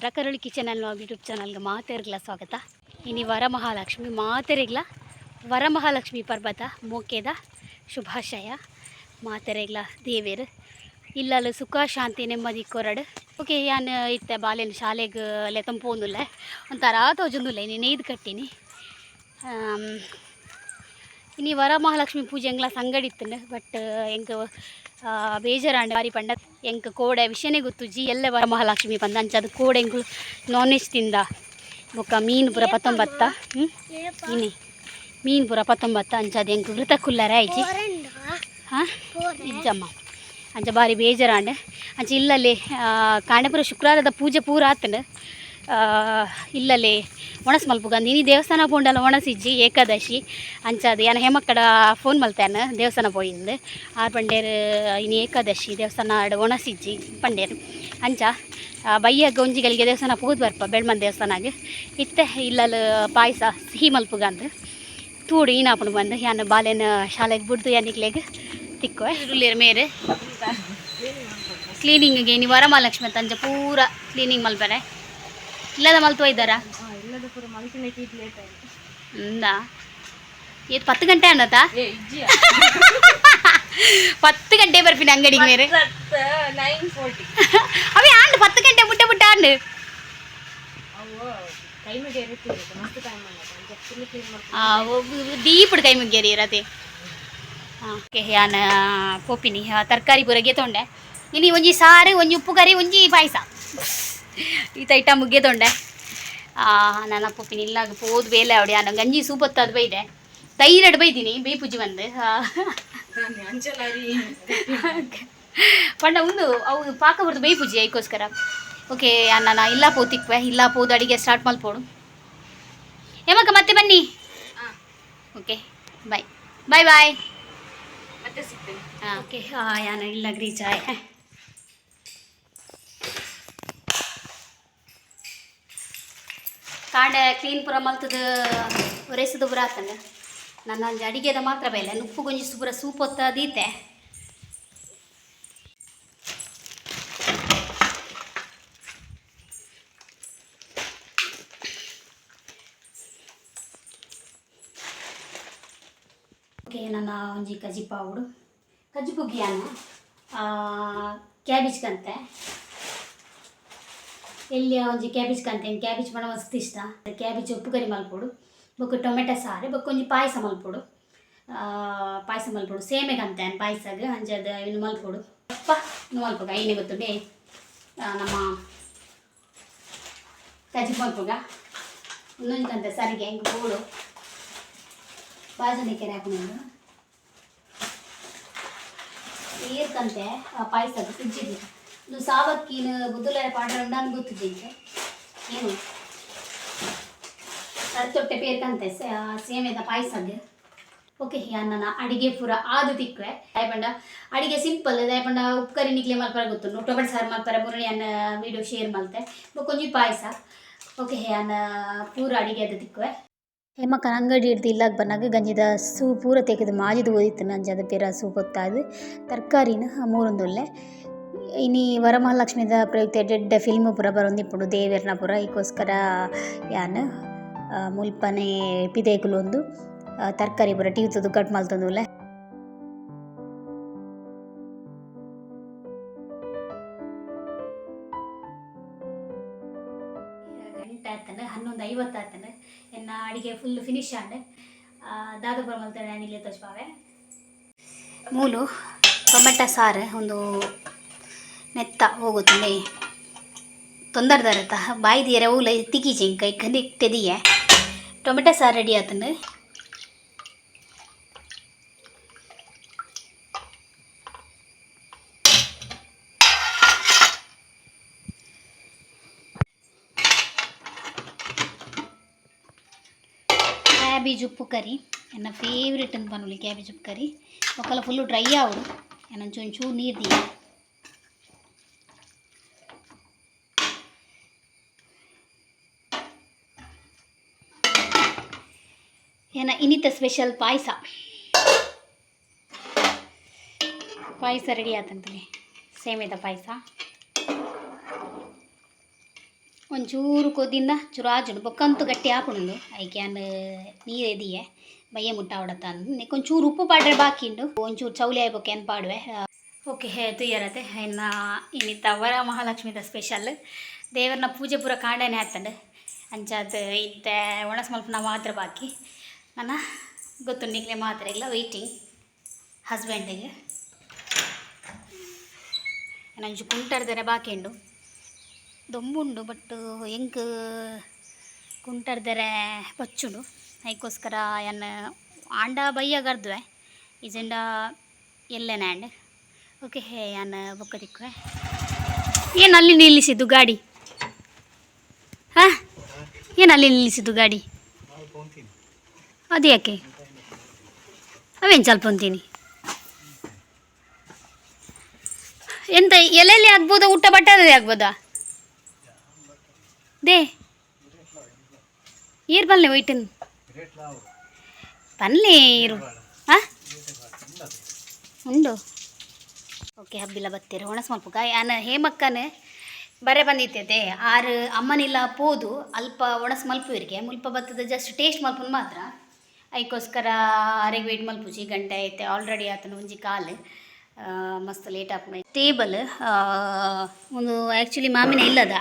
ನಮಸ್ಕಾರ kitchen kitchen ಅನ್ನೋ YouTube ಚಾನಲ್ಗೆ ಮಾತೇರ್ಗ್ಲ ಸ್ವಾಗತ. ಇನಿ ವರಮಹಾಲಕ್ಷ್ಮಿ, ಮಾತೆರೆಗ್ಲ ವರಮಹಾಲಕ್ಷ್ಮಿ ಪರ್ವತ ಮೋಕೆದ ಶುಭಾಶಯ. ಮಾತೆರೆಗ್ಲ ದೇವೇರು. ಇಲ್ಲಲು ಸುಖ, ಶಾಂತಿ, ನೆಮ್ಮದಿ, ಕೊರಡು. ಓಕೆ, ಯಾನ್ ಇತ್ತೆ ಬಾಲ್ಯನ ಶಾಲೆಗೆ ಅಲ್ಲೇ ಪೋನುಲ್ಲ ಒಂಥರ ತೋಜೊಂದಿಲ್ಲ ಇನ್ನು ನೇಯ್ದು ಕಟ್ಟಿನಿ. ಇನ್ನು ಇನಿ ವರಮಹಾಲಕ್ಷ್ಮಿ ಪೂಜೆ ಹೆಂಗ್ಲ ಸಂಗಡಿತ್ತು ಬಟ್ ಹೆಂಗೆ ಬೇಜಾರಾಂಡ್ ಬಾರಿ ಪಂಡ ಎಂಕ್ ಕೋಡೆ ವಿಷಯನೇ ಗೊತ್ತು, ಜಿ ಎಲ್ಲ ವರಮಹಾಲಕ್ಷ್ಮಿ ಪಂದ ಅಂಚದು ಕೋಡೆ ಎಂಕು ನಾನ್ ವೆಜ್ ತಿಂದ. ಬೊಕ್ಕ ಮೀನು ಪೂರ ಪತ್ತೊಂಬತ್ತ ಹ್ಞೂ ಇನ್ನಿ ಮೀನು ಪೂರ ಪತ್ತೊಂಬತ್ತ ಅಂಚದು ಎಂಕು ಘೃತ ಕುಲ್ಲರ ಆಯ್ಜಿ ಹಾಂ? ಇಜ್ಜಮ್ಮ. ಅಂಚ ಬಾರಿ ಬೇಜಾರಾಂಡ್. ಅಂಚ ಇಲ್ಲಲ್ಲಿ ಕಾಂಡಪುರ ಶುಕ್ರವಾರದ ಪೂಜೆ ಪೂರ ಆತಂಡು. ಇಲ್ಲಲ್ಲಿ ಒಣಸ್ ಮಲ್ಪುಗಂದು ಇನಿ ದೇವಸ್ಥಾನ ಪೋಂಡಲ ಒಣಸಿಜ್ಜಿ ಏಕಾದಶಿ ಅಂಚಾದ. ಯಾನ ಹೆಮಕ್ಕಡ ಫೋನ್ ಮಲ್ತಾನ ದೇವಸ್ಥಾನ ಪೋಯಿಂದು. ಆರು ಪಂಡೇರು ಇನಿ ಏಕಾದಶಿ ದೇವಸ್ಥಾನ ಆಡ್ ಒಣಸಿಜ್ಜಿ ಪಂಡೇರು. ಅಂಚ ಬೈಯ ಗೊಂಜಿಗಳಿಗೆ ದೇವಸ್ಥಾನ ಪೂದ್ ಬರ್ಪ ಬೆಳ್ಮನ್ ದೇವಸ್ಥಾನಾಗ. ಇತ್ತೆ ಇಲ್ಲಲ್ಲಿ ಪಾಯಸ ಸಿಹಿ ಮಲ್ಪುಗಂದು ತೂಡು ಈನಾಪುಣ್ ಬಂದು. ಯಾನ ಬಾಲೆನ ಶಾಲೆಗೆ ಬಿಡ್ದು ಯಾನಿಕ್ಲೆಗ್ ತಿಕ್ಕುವೆ. ಇರುಲ್ಲಿರ ಮೇರೆ. ಕ್ಲೀನಿಂಗಿಗೆ ನೀವು ವರಮಹಾಲಕ್ಷ್ಮಿ ತಂಜ ಪೂರ ಕ್ಲೀನಿಂಗ್ ಮಲ್ಪರೆ. ಇಲ್ಲದ ಮಲ್ತು ಇದ್ದಾರಾ? ಇಲ್ಲದ ಪೂರ ಮಲ್ತಿನಕ್ಕೆ ಇದು ಲೇಟ್ ಆಯ್ತು. ಇಂದ ಇದು ಪತ್ತು ಗಂಟೆ ಅನ್ನತ ಏ ಇಜ್ಜಿಯ? ಪತ್ತು ಗಂಟೆ ಬರ್ಪಿನ ಅಂಗಡಿಗೆ ಮೇರೆ. ನೈನ್ ಫೋರ್ಟಿ ಅವೇ ಆಂಡು ಪತ್ತು ಗಂಟೆ ಮುಟ್ಟ ಮುಟ್ಟ ಆಂಡು. ಅವು ಟೈಮಿಗೆ ಇರುತ್ತಿರುತ್ತೆ ಮಸ್ತ್ ಟೈಮ್ ಅನ್ನೋದು ಅಂತ ಫುಲ್ ಕ್ಲೀನ್ ಮಾಡ್ಕೊಂಡು ದೀಪಡ್ ಕೈ ಮುಗ್ಗೇರಿ ಇರತ್ತೆ ಓಕೆ ಯಾನ ಪೋಪಿನಿ ತರಕಾರಿ ಪೂರ ತೊಂಡೆ ಇನಿ ಒಂಜಿ ಸಾರು ಒಂಜಿ ಉಪ್ಪು ಕರಿ ಒಂಜಿ ಪಾಯಸ. ಈತ ಐಟ ಮುಗ್ಗೆ ತೊಂಡೆ ನನ್ನ ಪೋಪಿನಿ ಇಲ್ಲ ಪೋದು ಬೇಲೆ ಅವಡಿ. ನಾನು ಗಂಜಿ ಸೂಪತ್ತದು ಬೈದೆ. ತೈರಡ್ ಬೈದೀನಿ ಬೇ ಪೂಜಿ ಬಂದು. ಪಂಡ ಉಂದು ಅವು ಪಾಕ ಬರ್ದು ಬೈ ಪೂಜಿ ಅದಕ್ಕೋಸ್ಕರ ಓಕೆ ನಾನು ಇಲ್ಲ ಪೋತಿಕ್ವೆ ಇಲ್ಲ ಪೋದು ಅಡಿಗೆ ಸ್ಟಾರ್ಟ್ ಮಲ್ಪೋಡು ಯಾವಾಗ ಮತ್ತೆ ಬನ್ನಿ. ಓಕೆ ಬಾಯ್ ಬಾಯ್ ಬಾಯ್ ಮತ್ತೆ ಸಿಗ್ತೀನಿ. ಓಕೆ ಯಾನ ಇಲ್ಲ ಗ್ರೀ ಆಯ್ ಕಾಂಡ ಕ್ಲೀನ್ ಪುರ ಮಲ್ತದ, ಒರೆಸದು ಪುರ ಆತಂಗ. ನನ್ನ ಅಂಜ ಅಡಿಗೆದ ಮಾತ್ರ ಬೇಲೆ ನುಪ್ಪು ಗೊಂಜಿ ಪುರ ಸೂಪ್ ಹೊತ್ತದೀತೆ ಓಕೆ, ನನ್ನ ಒಂಜಿ ಕಜಿ ಪಾವುಡು ಕಜ್ಜಿ ಬುಗ್ಗಿಯನ್ನು ಕ್ಯಾಬೇಜ್ ಕಂತೆ ಎಲ್ಲಿಯ ಒಂಜಿ ಕ್ಯಾಬೇಜ್ ಕಂತೇನೆ ಕ್ಯಾಬೇಜ್ ಪಣ ಮಸ್ತ್ ಇಷ್ಟ. ಕ್ಯಾಬೇಜ್ ಉಪ್ಪು, ಕರಿ ಮಲ್ಪೊಡು, ಬೊಕ್ಕ ಟೊಮೆಟೊ ಸಾರು, ಬೊಕ್ಕ ಒಂಜಿ ಪಾಯಸ ಮಲ್ಪೊಡು. ಪಾಯಸ ಮಲ್ಪೊಡು. ಸೇಮೆ ಕಂತೇನೆ ಪಾಯಸಗ್ ಅಂಜದ ಇನ್ನು ಮಲ್ಪೊಡು. ಅಪ್ಪ, ಇನ್ನು ಮಲ್ಪೊಗ ಐನೇ ಗೊತ್ತುಂಡೆ ನಮ್ಮ ಕಜ್ಜಿ ಮಲ್ಪೊಗ ಇನ್ನೊಂದು ಕಂತೆ ಸರಿಗೆ, ಹೆಂಗೆ ಬೋಳು ಬಾಜನೆ ಕೆರೆ ಹಾಕೊಂಡು ಏರ್ಕಂತೆ ಪಾಯಸ ಫ್ರಿಜ್ಜಿದ್ದು ಇದು ಸಾವಕ್ಕಿನ ಬುದ್ದುಲ ಪಾಡ್ರ ನಾನು ಗೊತ್ತಿದ್ದೆ ಏನು? ತೊಟ್ಟೆ ಪೇರ್ಕಂತೆ ಸೇಮೆದ ಪಾಯಸಗೆ ಓಕೆ ನನ್ನ ಅಡಿಗೆ ಪೂರ ಆದು ತಿಕ್ವೆ ದಯಪಂಡ, ಅಡಿಗೆ ಸಿಂಪಲ್ ದಯಪಂಡ ಉಪ್ಕರಿ ನಿಕ್ಲೆ ಮಲ್ಪರ ಗೊತ್ತು. ಟೊಮೆಟೊ ಸಾರು ಮಲ್ಪರ ಮುರಣಿ ಅನ್ನ ವಿಡಿಯೋ ಶೇರ್ ಮಲ್ತೆ. ಕೊಂಚ ಪಾಯಸ. ಓಕೆ ಅನ್ನ ಪೂರ ಅಡಿಗೆ ಅದು ತಿಕ್ವೆ ಹೇಮಕ್ಕ ಅಂಗಡಿ ಹಿಡ್ದು ಇಲ್ಲಾಗ ಬಂದಾಗ ಗಂಜಿದ ಸೂ ಪೂರ ತೆಗೆದು ಮಾಜಿದು ಓದಿತ್ತು. ನಂಜದ ಪೇರ ಸೂಪ್ ಹೊತ್ತಾದು ತರಕಾರಿನ ಮೂರೊಂದುಲ್ಲೆ ಇನಿ ವರಮಹಾಲಕ್ಷ್ಮಿದ ಪ್ರಯುಕ್ತ ಡೆಡ್ ಫಿಲ್ಮ್ ಪೂರ ಬರೊಂದಿಪ್ಪುಡು ದೇವೇರ್ನ ಪುರ. ಈಕೋಸ್ಕರ ಯಾನ್ ಮುಲ್ಪನೆ ಪಿದೇಕುಲು ಒಂದು ತರಕಾರಿ ಪೂರ. ಟಿವ್ತದು ಕಟ್ ಮಲ್ತೊಂದುಲ್ಲೆ ಗಂಟೆ ಹನ್ನೊಂದು ಐವತ್ತು ಆತನ ಎನ್ನ ಅಡಿಗೆ ಫುಲ್ ಫಿನಿಶ್ ಆಂಡ್ ದಾದಪುರ ಮಲ್ತಾನೆ ಇಲ್ಲೇ ತೋಚ್ಪಾವೆ ಮೂಲು ಟೊಮೆಟೊ ಸಾರು ಒಂದು ನೆತ್ತ ಹೋಗುತ್ತದೆ. ತೊಂದರೆ ದರತ. ಬಾಯಿ ದಿಯರೆ ಊಲ ತಿಕ್ಕಿ ಕೈ ಕಂದಿ ತೆದಿಯೆ. ಟೊಮೆಟೊ ಸಾರು ರೆಡಿ ಆತಂಡು ಕ್ಯಾಬೇಜ್ ಉಪ್ಪು ಕರಿ. ನನ್ನ ಫೇವ್ರೆಟ್ ಅಂತ ಪನ್ನುಲಿ ಕ್ಯಾಬೇಜ್ ಉಪ್ಪು ಕರಿ. ಒಕ್ಕಲ ಫುಲ್ಲು ಡ್ರೈ ಆವಡು ಏನಂಚು ಒಂಚೂರು ಏನ ಇನ್ನಿತ ಸ್ಪೆಷಲ್ ಪಾಯಸ. ಪಾಯಸ ರೆಡಿ ಆತಂತಲಿ ಸೇಮೆದ ಪಾಯಸ. ಒಂಚೂರು ಕೊದ್ದಿಂದ ಚೂರು ಆಜುಂಡು ಬೊಕ್ಕಂತೂ ಗಟ್ಟಿ ಹಾಪುಂಡು ಐಕ್ಯಾನ್ ನೀರು ಎದಿಯೆ ಬಯ್ಯ ಮುಟ್ಟ ಹೊಡತ ಒಂಚೂರು ಉಪ್ಪು ಪಾಡ್ರೆ ಬಾಕಿಂಡು ಒಂಚೂರು ಚೌಲಿ ಆಯ್ಬೇಕು ಏನು ಪಾಡುವೆ. ಓಕೆ ತುಯ್ಯರತೆ ಇನ್ನು ಇನ್ನಿತ್ತ ವರ ಮಹಾಲಕ್ಷ್ಮಿದ ಸ್ಪೆಷಲ್ ದೇವರನ್ನ ಪೂಜೆ ಪೂರ ಕಾಂಡೇನೆ ಹಾಕ್ತಂಡು. ಅಂಚಾದ ಇತ್ತೆ ಒಣಸ್ ಮಲ್ಪನ ಮಾತ್ರ ಬಾಕಿ. ನನ್ನ ಗೊತ್ತುಂಡಿಗ್ಲೆ ಮಾತ್ರ ಇಲ್ಲ ವೆಯ್ಟಿಂಗ್ ಹಸ್ಬೆಂಡಿಗೆ ನಂಜು ಕುಂಟರ್ದರೆ ಬಾಕಿ ಉಂಡು. ದೊಂಬುಂಡು ಬಟ್ ಎಂಕ್ ಕುಂಟರ್ದರೆ ಪಚ್ಚುಂಡು ಅದಕ್ಕೋಸ್ಕರ ಎನ್ನ ಆಂಡ ಬೈಯ ಗರ್ದುವೆ ಇಜೆಂಡ ಎಲ್ಲೆನಾಂಡ್ ಓಕೆ ಹೇ ಯಾನ ಬೊಕ್ಕ ದಿಕ್ಕುವೆ ಏನು ಅಲ್ಲಿ ನಿಲ್ಲಿಸಿದ್ದು ಗಾಡಿ? ಹಾಂ? ಏನು ಅಲ್ಲಿ ನಿಲ್ಲಿಸಿದ್ದು ಗಾಡಿ? ಅದು ಯಾಕೆ? ಅವೇನು ಸ್ವಲ್ಪ ಅಂತೀನಿ ಎಂತ, ಎಲೆಯಲ್ಲಿ ಆಗ್ಬೋದಾ, ಊಟ ಬಟ್ಟೆಯಲ್ಲಿ ಆಗ್ಬೋದಾ? ದೇ ಏರ್ ಬನ್ನಿ ವೈಟನ್ ಬನ್ನಿ, ಇರು. ಹಾಂ ಉಂಡು. ಓಕೆ, ಹಬ್ಬಿಲ್ಲ ಬತ್ತೀರಿ ಒಣ ಸ್ವಲ್ಪ ಯಾನ ಹೇಮಕ್ಕನೇ ಬರೇ ಬಂದಿತ್ತೆ ಆರು, ಅಮ್ಮನಿಲ್ಲ, ಪೋದು, ಅಲ್ಪ ಒಣಸ್ ಮಲ್ಪುವಿರಿಗೆ ಮುಲ್ಪ ಬತ್ತದ ಜಸ್ಟ್ ಟೇಸ್ಟ್ ಮಲ್ಪನ್ ಮಾತ್ರ. ಅದಕ್ಕೋಸ್ಕರ ಅರೆಗೆ ವೇಟ್ ಮಲ್ಪುಜಿ ಗಂಟೆ ಐತೆ. ಆಲ್ರೆಡಿ ಆತನ ಒಂಜಿ ಕಾಲ್. ಮಸ್ತ್ ಲೇಟ್ ಆಪುನ ಟೇಬಲ್ ಒಂದು ಆ್ಯಕ್ಚುಲಿ ಮಾಮಿನ ಇಲ್ಲದ.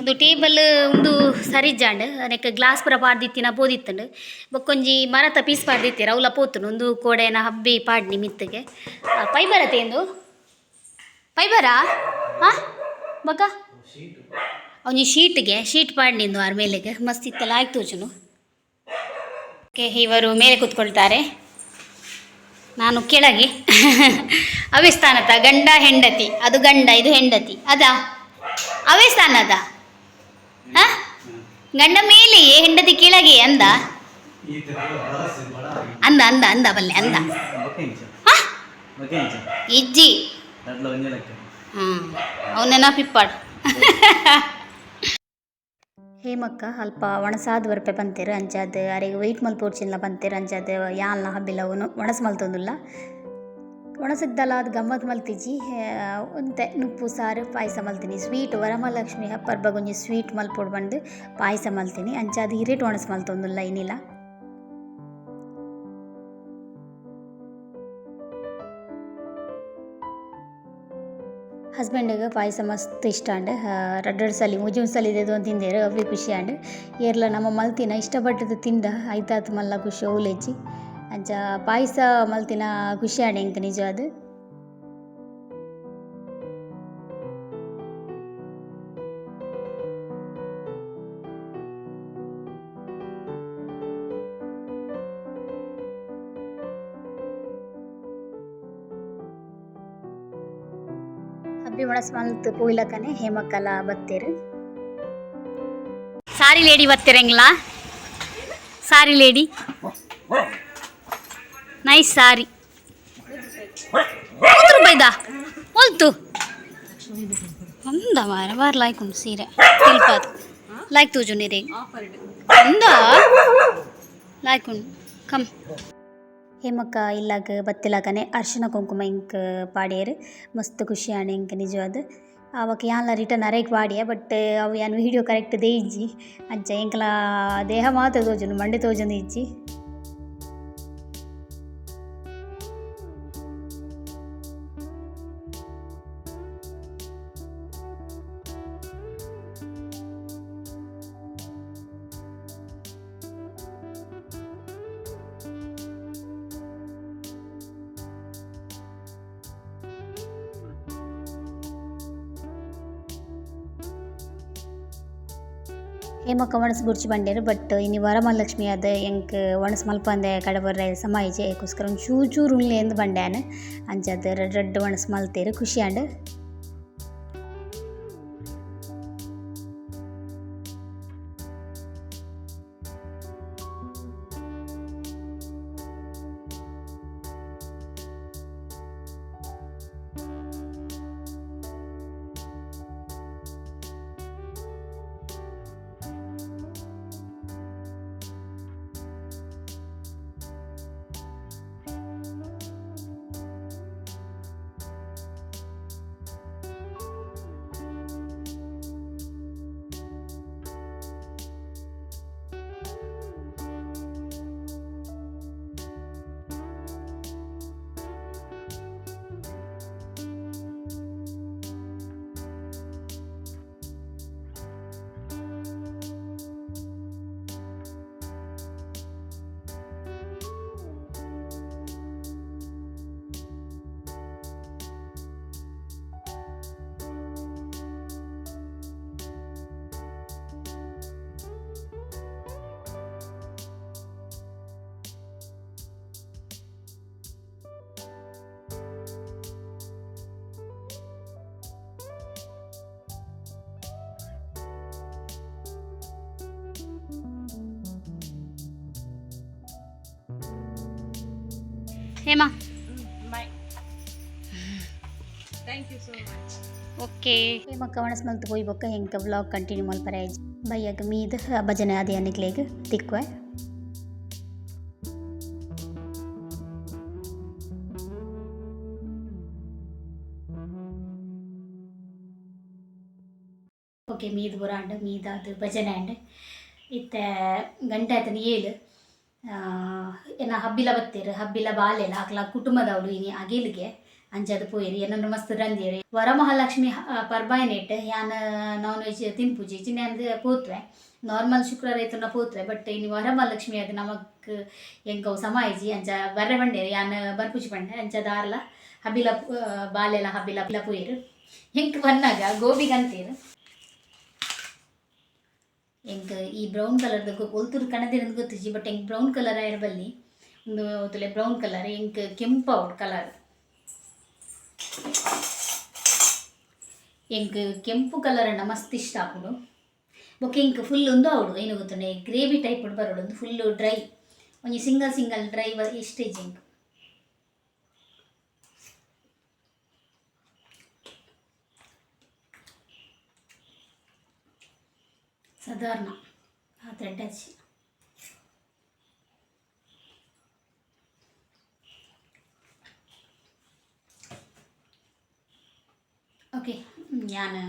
ಒಂದು ಟೇಬಲ್ ಒಂದು ಸರಿಜಾಂಡ್ ಅದಕ್ಕೆ ಗ್ಲಾಸ್ ಪುರ ಪಾಡ್ದಿತ್ತಿನ ಪೋದಿತ್ತಂಡು. ಬೊಕ್ಕೊಂಜಿ ಮರತ ಪೀಸ್ ಪಾಡ್ದಿತ್ತೀರ ರೌಲ ಪೋತುನು ಒಂದು ಕೋಡೆನ ಹಬ್ಬಿ ಪಾಡ್ನಿ ಮಿತ್ತಿಗೆ. ಪೈಬರ ತೇಂದು ಪೈಬರ ಹಾಂ ಬೊಕ್ಕ? ಅವನಿ ಶೀಟ್ಗೆ ಶೀಟ್ ಪಾಡ್ನಿಂದು ಆರ್ ಮೇಲೆಗೆ. ಮಸ್ತ್ ಇತ್ತಲ್ಲ, ಆಯ್ತು ತೋಚುನು ಓಕೆ ಇವರು ಮೇಲೆ ಕೂತ್ಕೊಳ್ತಾರೆ. ನಾನು ಕೆಳಗೆ. ಅವಿಸ್ಥಾನದ ಗಂಡ ಹೆಂಡತಿ. ಅದು ಗಂಡ ಇದು ಹೆಂಡತಿ. ಅದಾ? ಅವಿಸ್ಥಾನದ ಹ? ಗಂಡ ಮೇಲೆಯೇ ಹೆಂಡತಿ ಕೆಳಗೆ ಅಂದ? ಅಂದ ಅಂದ ಅಂದ ಬಲ್ಲೆ ಅಂದ. ಹ? ಇಜ್ಜಿ. ಹ್ಞೂ ಅವನ ನೆನಪಿಪ್ಪಾಡು. ಹೇಮಕ್ಕ, ಅಲ್ಪ ಒಣಸಾದ ಬರ್ಪೆ ಬಂತೀರ ಅಂಚಾದ ವೈಟ್ ವೆಯ್ಟ್ ಮಲ್ಪೋಡ್ಚಿನ್ಲ ಬಂತೀರ ಅಂಚಾದ ಯಾಲ್ನ ಹಬ್ಬಿಲ್ಲ, ಅವನು ಒಣಸ್ ಮಲ್ತೊಂದುಲ್ಲ ಒಣಸಿದ್ದಲ್ಲ ಅದು ಗಮ್ಮತ್ ಮಲ್ತಿಜಿ ಒಂತೆ ನುಪ್ಪು, ಸಾರು, ಪಾಯಸ ಮಲ್ತೀನಿ ಸ್ವೀಟ್ ವರಮಹಾಲಕ್ಷ್ಮಿ ಹಬ್ಬ ಬಗೊಂಜಿ ಸ್ವೀಟ್ ಮಲ್ಪೊಡು ಬಂದು ಪಾಯಸ ಮಲ್ತೀನಿ ಅಂಚಾದ ಹಿರೇಟ್ ಒಣಸ್ ಮಲ್ತೊಂದುಲ್ಲ ಏನಿಲ್ಲ. ಹಸ್ಬೆಂಡಿಗೆ ಪಾಯಸ ಮಸ್ತ್ ಇಷ್ಟ ಅಂಡ್ ರಡ್ಡಡ್ ಸಲಿ ಮುಜುನ್ ಸಲಿ ಇದೆ ಅಂತ ತಿಂದೇರು ಅವ್ರಿ ಖುಷಿ ಅಂಡ್. ಏರ್ಲ ನಮ್ಮ ಮಲ್ತಿನ ಇಷ್ಟಪಟ್ಟದ್ದು ತಿಂದ ಐತಾತ್ ಮಲ್ಲ ಖುಷಿ ಓಲೆಜ್ಜಿ ಅಂಚ ಪಾಯಸ ಮಲ್ತಿನ ಖುಷಿ ಆಂಡ್ ಎಂಕ್ ನಿಜ ಅದು? ಹಬ್ಬಿ ಒಣಸ್ ಮಲ್ತ್ ಪೋಯ್ಲಕನೆ ಹೇಮಕ್ಕಲ ಬತ್ತೇರು ಸಾರಿ ಲೇಡಿ ಬತ್ತೀರಂಗಿಲ್ಲ ಸಾರಿ ಲೇಡಿ ನೈಸ್ ಸಾರಿ ಮೂವತ್ತು ರೂಪಾಯಿದಾ ಹೊಲ್ತು ಒಂದ ಮಾರ ಬಾರ್ ಲಾಯ್ಕ್ ಉಂಟು ಸೀರೆ ಸ್ವಲ್ಪ ಅದು ಲಾಯ್ಕ್ ತೂಜು ನೀರಿಗೆ ಒಂದ ಲಾಯ್ಕ್ ಉಂಡು ಕಮ್ ಹೇಮಕ್ಕ ಇಲ್ಲಾಗ ಬತ್ತಿಲಾಗನೆ ಅರ್ಶಿನ ಕುಂಕುಮ ಇಂಕ್ ಪಾಡ್ಯೇರು. ಮಸ್ತ್ ಖುಷಿ ಆಣೆ ಇಂಕ್ ನಿಜವಾದ ಅವಾಗ ಯಾನ್ಲ ರಿಟರ್ನ್ ಅರೇಕ್ ಪಾಡ್ಯ ಬಟ್ ಅವು ಏನು ವಿಡಿಯೋ ಕರೆಕ್ಟ್ ದೇ ಇಜ್ಜಿ ಅಂಚ ಎಂಕಲ ದೇಹ ಮಾತ್ರ ತೋಜುಂಡು, ಮಂಡೆ ತೋಜುಂದು ಇಜ್ಜಿ. ಹೇಮಕ್ಕ ಒಣಸ್ ಬುರ್ಚಿ ಬಂಡೇರು, ಬಟ್ ಇನ್ನು ವರಮಹಾಲಕ್ಷ್ಮಿ ಅದ, ಎಂಕ್ ಒಣಸ್ ಮಲ್ಪಂದೆ ಕಡೆ ಬರ್ರೆ ಸಮಾಯಿಜೆ ಅದಕ್ಕೋಸ್ಕರ ಒಂದು ಚೂರು ಎಂದು ಬಂಡ್ಯಾನ. ಅಂಚದ ರೆಡ್ ರೆಡ್ ಒಣಸ್ ಮಲ್ತೇರು ಖುಷಿ and Hema bye thank you so much okay Hema ಕವಣಸ್ ಮಲ್ತು ಹೋಯ್ ಬೊಕ್ಕ ಹೆಂಗೆ ವ್ಲಾಗ್ ಕಂಟಿನ್ಯೂ ಮಲ್ಪರೆ ಬೈಯಾಗ ಮೀದ್ ಭಜನೆ ಆದಿ ಅನ್ನಿಗ್ಲೇಗ್ ತಿಕ್ವೆ ಓಕೆ ಮೀದ್ ಬುರಾಂಡ್ ಮೀದಾದ್ ಭಜನೆ ಅಂಡ್ ಇತ್ತ ಗಂಟೆ ಆಯ್ತನ ಏಳು ಏನ ಹಬ್ಬಿಲ ಬತ್ತೇರು, ಹಬ್ಬಿಲ ಬಾಲೆಲ ಅಕ್ಲ ಕುಟುಂಬದವಳು ಇನಿ ಅಗಿಲ್ಗೆ, ಅಂಜದ ಪೋಯಿರಿ ಏನ ಮಸ್ತ್ ರಂದಿರಿ ವರಮಹಾಲಕ್ಷ್ಮಿ ಪರ್ಬಾಯ್ನೆಟ್ ಯಾನ್ ನಾನ್ ವೆಜ್ ತಿನ್ಪುಜಿ ಚಿನ್ನ ಪೋತ್ವೆ. ನಾರ್ಮಲ್ ಶುಕ್ರವಾರ ಆಯ್ತು ಪೋತ್ವೆ ಬಟ್ ಇನ್ನು ವರಮಹಾಲಕ್ಷ್ಮಿ ಅದು ನಮಕ್ ಎಂಕವು ಸಮಾಯಿಜಿ ಅಂಚ ಬರ್ರೆ ಬಂಡೇರಿ, ಯಾನ್ ಬರ್ಪುಜಿ ಬಂಡೆ ಅಂಚ ಆರ್ಲ ಹಬ್ಬಿಲ ಬಾಲೆಲ ಹಬ್ಬಿಲ ಹಬ್ಬಿಲ ಪೋಯಿರು ಬಂದಾಗ ಬನ್ನಾಗ ಗೋಬಿಗಂತೀರು ಎಂಕ್ ಈ ಬ್ರೌನ್ ಕಲರ್ದ ಒಲ್ತುರು ಕಣದಿರಂದು ಗೊತ್ತಿಜಿ ಬಟ್ ಎಂಕ್ ಬ್ರೌನ್ ಕಲರ್ ಆಯ್ರ ಬಲ್ಲಿ ಒಂದು ತುಲೆ ಬ್ರೌನ್ ಕಲರ್ ಎಂಕ್ ಕೆಂಪು ಔಟ್ ಕಲರ್ ಎಂಕ್ ಕೆಂಪು ಕಲರ್ ಅಣ್ಣ ಮಸ್ತ್ ಇಷ್ಟ ಆಪುಡು. ಬೊಕ್ಕ ಎಂಕ್ ಫುಲ್ ಒಂದು ಅವಳು ಏನು ಗೊತ್ತುಂಡೆ ಗ್ರೇವಿ ಟೈಪ್ ಬರೋಡು ಒಂದು ಫುಲ್ ಡ್ರೈ ಒಂಜಿ ಸಿಂಗಲ್ ಸಿಂಗಲ್ ಡ್ರೈ ಇಷ್ಟೇ ಎಂಕ್ ಸಾಧಾರಣ. ಆ ಥ್ರೆಡ್ ಹಚ್ಚಿ. ಓಕೆ ನಾನು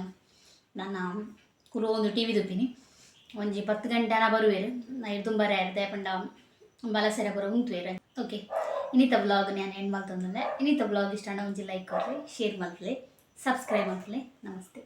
ನನ್ನ ಕುರು ಒಂದು ಟಿ ವಿ ದುಪ್ಪಿನಿ ಒಂಜಿ ಪತ್ತು ಗಂಟೆನ ಬರುವೆರು ನೈಟ್ ತುಂಬ ಇರ್ದೆ ಪಂಡ ಬಲಸೆರ ಬರೋ ಉಂತುವೆರು ಓಕೆ ಇನ್ನಿತ ಬ್ಲಾಗ್ ನಾನು ಏನು ಮಾಡ್ತಂದ್ರೆ ಇನ್ನಿತ ಬ್ಲಾಗ್ ಇಷ್ಟ ಒಂಜಿ ಲೈಕ್ ಕೊಡ್ರಿ ಶೇರ್ ಮಾಡ್ಲಿ ಸಬ್ಸ್ಕ್ರೈಬ್ ಮಾಡ್ಲಿ ನಮಸ್ತೆ.